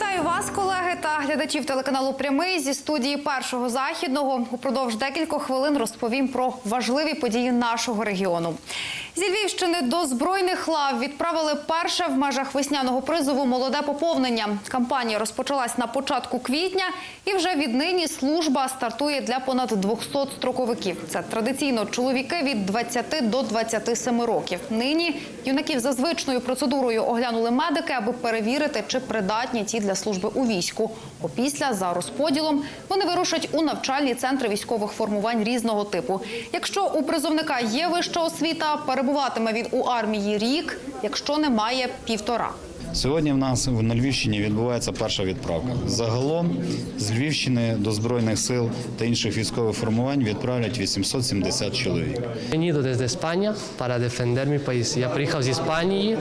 Вітаю вас, колеги та глядачів телеканалу Прямий зі студії першого західного. Упродовж декількох хвилин розповім про важливі події нашого регіону. Зі Львівщини до збройних лав відправили перше в межах весняного призову молоде поповнення. Кампанія розпочалась на початку квітня, і вже віднині служба стартує для понад 200 строковиків. Це традиційно чоловіки від 20 до 27 років. Нині юнаків за звичною процедурою оглянули медики, аби перевірити, чи придатні ті для служби у війську. Опісля за розподілом вони вирушать у навчальні центри військових формувань різного типу. Якщо у призовника є вища освіта, перебуватиме він у армії рік, якщо немає півтора. Сьогодні в нас на Львівщині відбувається перша відправка. Загалом з Львівщини до збройних сил та інших військових формувань відправлять 870 чоловік. Desde España para defender mi país. Я приїхав з Іспанії,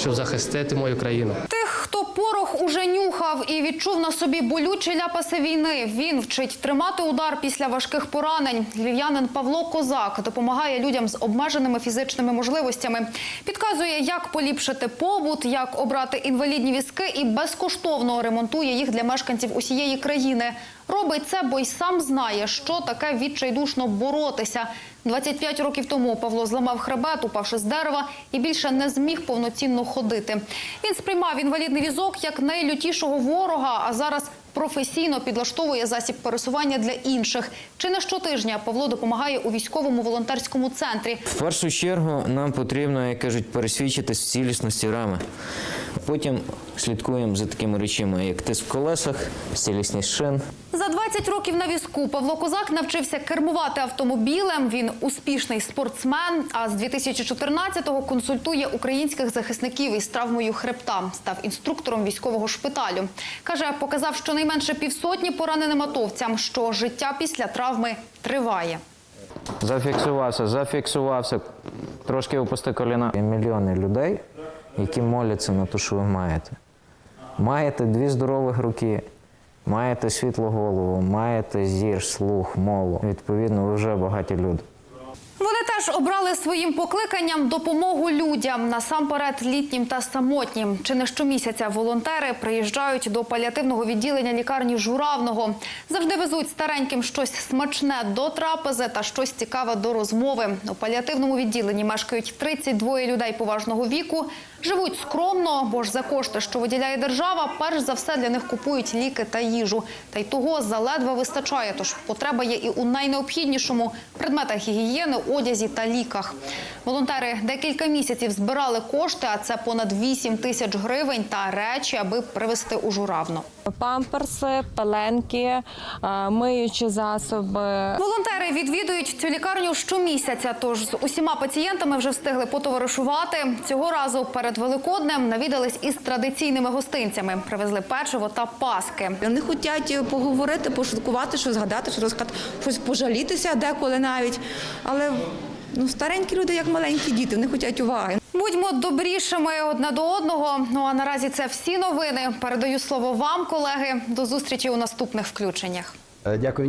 щоб захистити мою країну. Тих, хто порох уже нюхав і відчув на собі болючі ляпаси війни, він вчить тримати удар після важких поранень. Львів'янин Павло Козак допомагає людям з обмеженими фізичними можливостями. Підказує, як поліпшити побут, як обрати інвалідні візки і безкоштовно ремонтує їх для мешканців усієї країни. Робить це, бо й сам знає, що таке відчайдушно боротися. 25 років тому Павло зламав хребет, упавши з дерева, і більше не зміг повноцінно ходити. Він сприймав інвалідний візок як найлютішого ворога, а зараз професійно підлаштовує засіб пересування для інших. Чи не щотижня Павло допомагає у військовому волонтерському центрі. В першу чергу нам потрібно, як кажуть, пересвідчитись в цілісності рами. Потім слідкуємо за такими речами, як тиск в колесах, цілісність шин. За 20 років на візку Павло Козак навчився кермувати автомобілем. Він успішний спортсмен. А з 2014-го консультує українських захисників із травмою хребта. Став інструктором військового шпиталю. Каже, показав щонайменше півсотні пораненим атовцям, що життя після травми триває. Зафіксувався, зафіксувався, трошки опусти коліна. Є мільйони людей, які моляться на те, що ви маєте. Маєте дві здорових руки, маєте світлу голову, маєте зір, слух, мову. Відповідно, ви вже багаті люди. Теж обрали своїм покликанням допомогу людям насамперед літнім та самотнім. Чи не щомісяця волонтери приїжджають до паліативного відділення лікарні Журавного. Завжди везуть стареньким щось смачне до трапези та щось цікаве до розмови. У паліативному відділенні мешкають 32 людей поважного віку. Живуть скромно, бо ж за кошти, що виділяє держава, перш за все для них купують ліки та їжу. Та й того заледве вистачає. Тож потреба є і у найнеобхіднішому предметах гігієни, одязі та ліках. Волонтери декілька місяців збирали кошти, а це понад 8 тисяч гривень та речі, аби привезти у журавно. Памперси, пеленки, е, миючі засоби. Волонтери відвідують цю лікарню щомісяця. Тож з усіма пацієнтами вже встигли потоваришувати. Цього разу перед Великоднем навідались із традиційними гостинцями. Привезли печиво та паски. Вони хочуть поговорити, пошуткувати, щось згадати, щось розказати, щось пожалітися деколи навіть. Але ну, старенькі люди, як маленькі діти, вони хочуть уваги. Будьмо добрішими одне до одного. Ну а наразі це всі новини. Передаю слово вам, колеги. До зустрічі у наступних включеннях. Е, Дякую.